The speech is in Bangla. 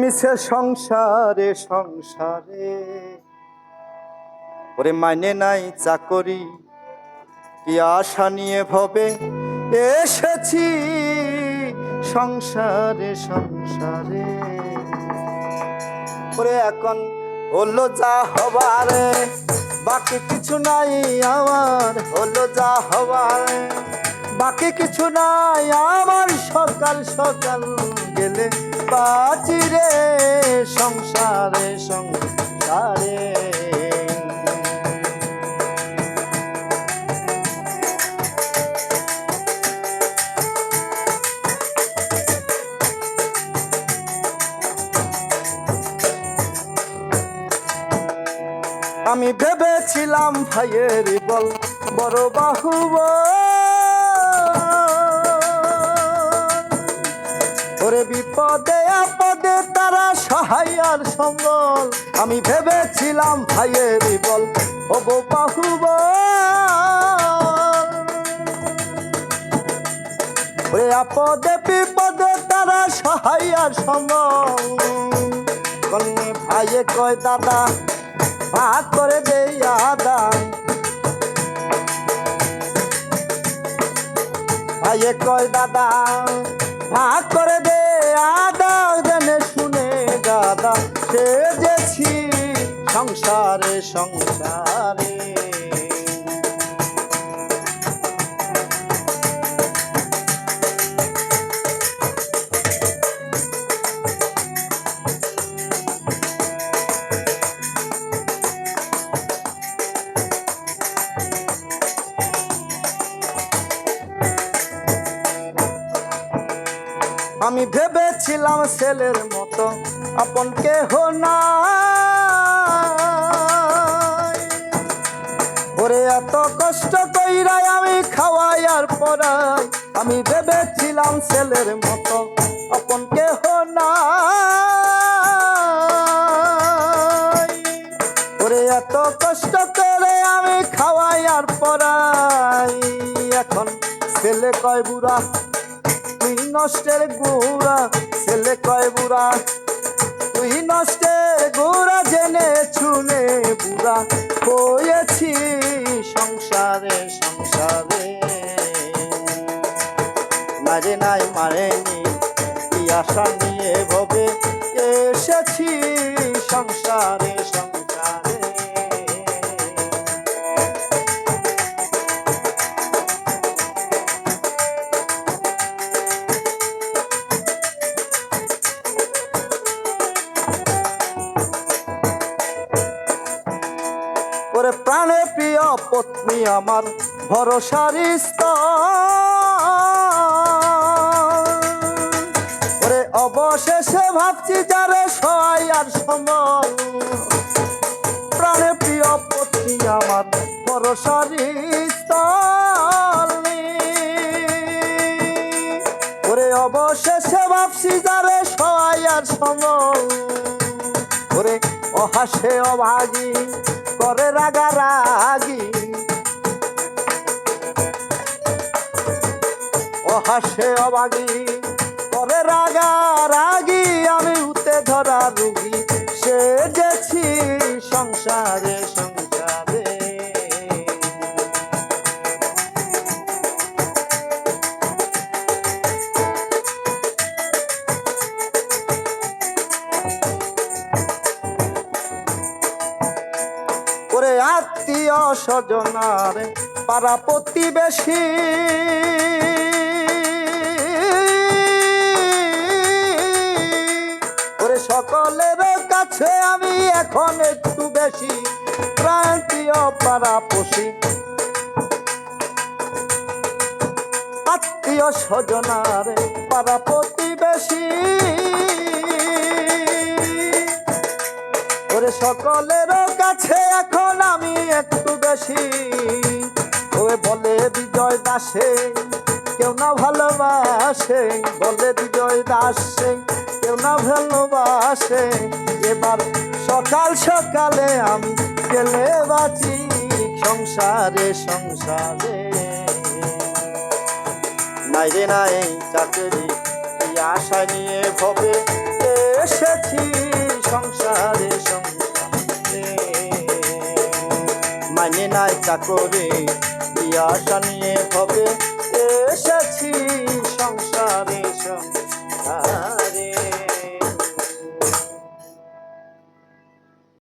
মিছে সংসারে সংসারে। ওরে মাইনে নাই চাকরি, কি আশা নিয়ে ভবে? এসেছি সংসারে সংসারে। ওরে এখন হলো যা হবার, বাকি কিছু নাই আমার, হলো যা হবার। বাকি কিছু নাই আমার, সকাল সকাল গেলে বাঁচি রে সংসারে সংসারে। আমি ভেবেছিলাম ভাইয়ের বল বড় বাহুব ওরে বিপদে আপদে তারা সহায় আর সম্বল। আমি ভেবেছিলাম ভাইয়ের বল হব বাহুব ওরে আপদে বিপদে তারা সহায় আর সম্বল ভাইয়ে কয়, দাদা ভাগ করে দেই আদা। ভাইয়ে কয়, দাদা ভাগ সেজেছি সংসারে সংসারে। আমি ভেবেছিলাম ছেলের মতো, আপন কেহ না ওরে এত কষ্ট কইরাই আমি খাওয়াই আর পড়াই আমি ভেবেছিলাম ছেলের মতো, আপন কেহ না ওরে এত কষ্ট করে আমি খাওয়াই আর পড়াই এখন ছেলে কয় বুড়া নষ্টের গুড়া, ছেলে কয় বুড়া? তুই নষ্টের গুড়া জেনে শুনে বুড়া, হয়েছি সংসারে সংসারে। মারে নাই মারেনি, কি আশা নিয়ে ভবে, এসেছি সংসারে। পত্নী আমার ভরসার। ওরে অবশেষে ভাবছি যারে সহায় আর সমল প্রাণে প্রিয় পত্নী আমার ভরসার ওরে অবশেষে ভাবছি যারে সহায় আর সমল ওরে অহাসে অভাগী করে রাগা রাগি। হাসে অবাগি, করে রাগা রাগি, আমি উতে ধরা রুগী। সে যেছি সংসারে সংসারে আত্মীয় স্বজনার পাড়া প্রতিবেশী। ওরে সকলের কাছে আমি এখন একটু বেশি প্রান্তীয় পাড়া পশি আত্মীয় স্বজনার পাড়া প্রতিবেশী। ওরে সকলের কাছে এখন আমি একটু বেশি। ওরে বলে বিজয় দাসে, কেউ না ভালোবাসে। বলে বিজয় দাসে, কেউ না ভালোবাসে। এবার সকাল সকালে আমি গেলে বাঁচি সংসারে সংসারে। নাই রে নাই, চাকরি আশা নিয়ে ভবে মানে করে আশা নিয়ে হবে। এসেছি